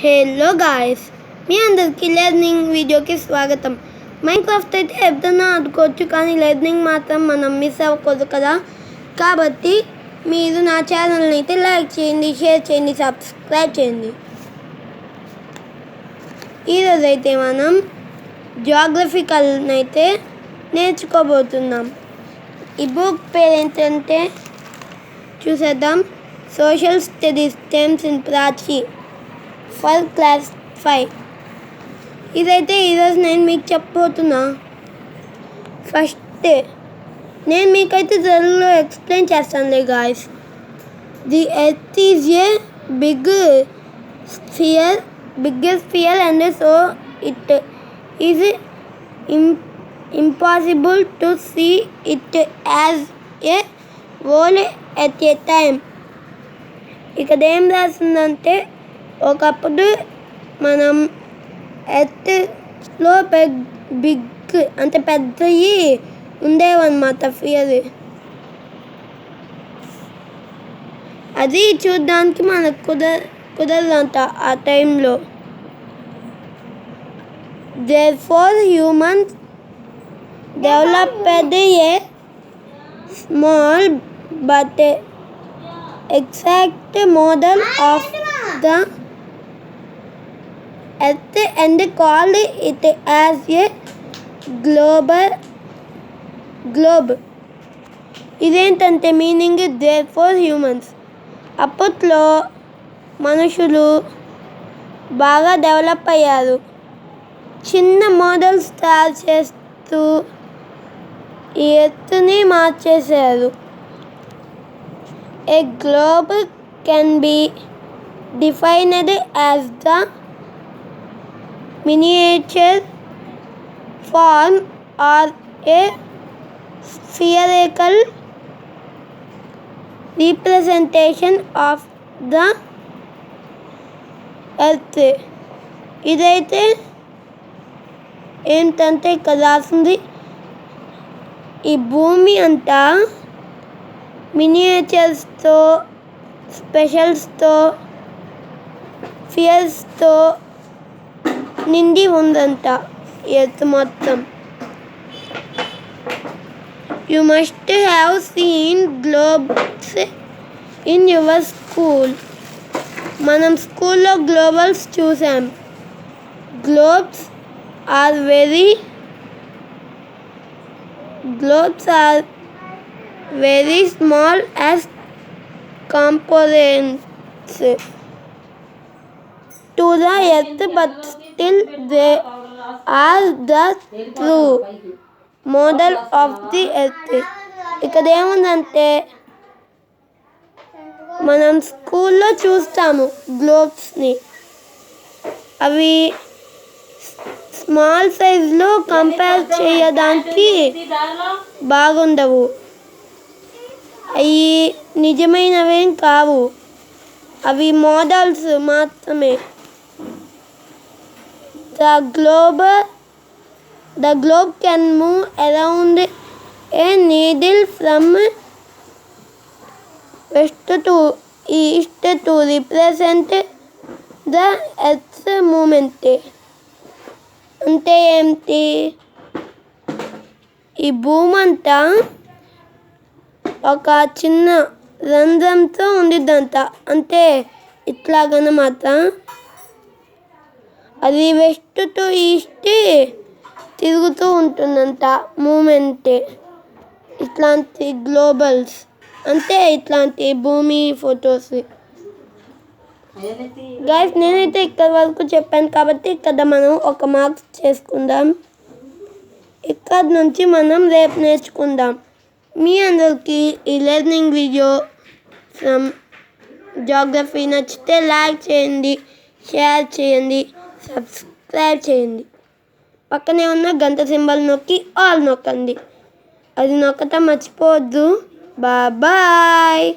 Hello guys మీ అందరికీ learning వీడియోకి స్వాగతం. మైన్క్రాఫ్ట్ అయితే ఎప్పుడన్నా ఆడుకోవచ్చు కానీ లెర్నింగ్ మాత్రం మనం మిస్ అవ్వకూడదు కదా. కాబట్టి మీరు నా ఛానల్ని అయితే లైక్ చేయండి షేర్ చేయండి సబ్స్క్రైబ్ చేయండి. ఈరోజు అయితే మనం జాగ్రఫికల్ అయితే నేర్చుకోబోతున్నాం. ఈ బుక్ పేరు ఏంటంటే చూసేద్దాం. Social studies terms in Prachi for class five. ఇదైతే ఈరోజు నేను మీకు చెప్పబోతున్నా. ఫస్ట్ నేను మీకైతే తెలుగులో ఎక్స్ప్లెయిన్ చేస్తానులే guys. The earth is a big sphere biggest sphere and so it is impossible to see it as a whole at a time. ఇక్కడ ఏం రాసిందంటే ఒకప్పుడు మనం ఎర్త్లో పెగ్ బిగ్ అంటే పెద్దవి ఉండేవన్నమాట ఫియర్ అది చూడడానికి మనకు కుదర కుదరదంట ఆ టైంలో. Therefore humans developed a small but exact model of the earth and called it as a global globe. ఇదేంటంటే మీనింగ్ దేర్ ఫోర్ హ్యూమన్స్ అప్పట్లో మనుషులు బాగా డెవలప్ అయ్యారు. చిన్న మోడల్స్ తయారు చేస్తూ ఈ ఎత్తుని మార్చేశారు. A globe can be defined as the miniature form or a spherical representation of the earth ఇదైతే ఏంటంటే ఇక్కడ రాసింది ఈ భూమి అంతా మినియేచర్స్తో స్పెషల్స్తో ఫియర్స్తో నిండి ఉందంట ఎర్త్ మొత్తం you must have seen globes in your school మనం స్కూల్లో గ్లోబల్స్ చూసాం globes are very globes are very small as components to the earth but till they are the true model of the earth ఇక్కడ ఏముందంటే మనం స్కూల్లో చూస్తాము గ్లోబ్స్ని. అవి small సైజులో కంపేర్ చేయడానికి బాగుండవు. అవి నిజమైనవేం కావు. అవి మోడల్స్ మాత్రమే. The globe, the globe can move around a needle from west to east to represent the earth movement. అంటే ఏంటి ఈ భూమి అంతా ఒక చిన్న రంధ్రంతో ఉండిద్దంట. అంటే ఇట్లాగనమాట. అది వెస్ట్ టు ఈస్ట్ తిరుగుతూ ఉంటుందంట మూమెంట్. ఇట్లాంటి గ్లోబల్స్. అంటే ఇట్లాంటి భూమి ఫొటోస్. గైస్ నేనైతే ఇక్కడ వరకు చెప్పాను కాబట్టి ఇక్కడ మనం ఒక మార్క్స్ చేసుకుందాం. ఇక్కడ నుంచి మనం రేపు నేర్చుకుందాం. మీ అందరికీ ఈ లెర్నింగ్ వీడియో ఫ్రమ్ జాగ్రఫీ నచ్చితే లైక్ చేయండి షేర్ చేయండి. సబ్స్క్రైబ్ చేయండి. పక్కనే ఉన్న గంట సింబల్ నొక్కి ఆల్ నొక్కండి. అది నొక్కటం మర్చిపోవద్దు. బాయ్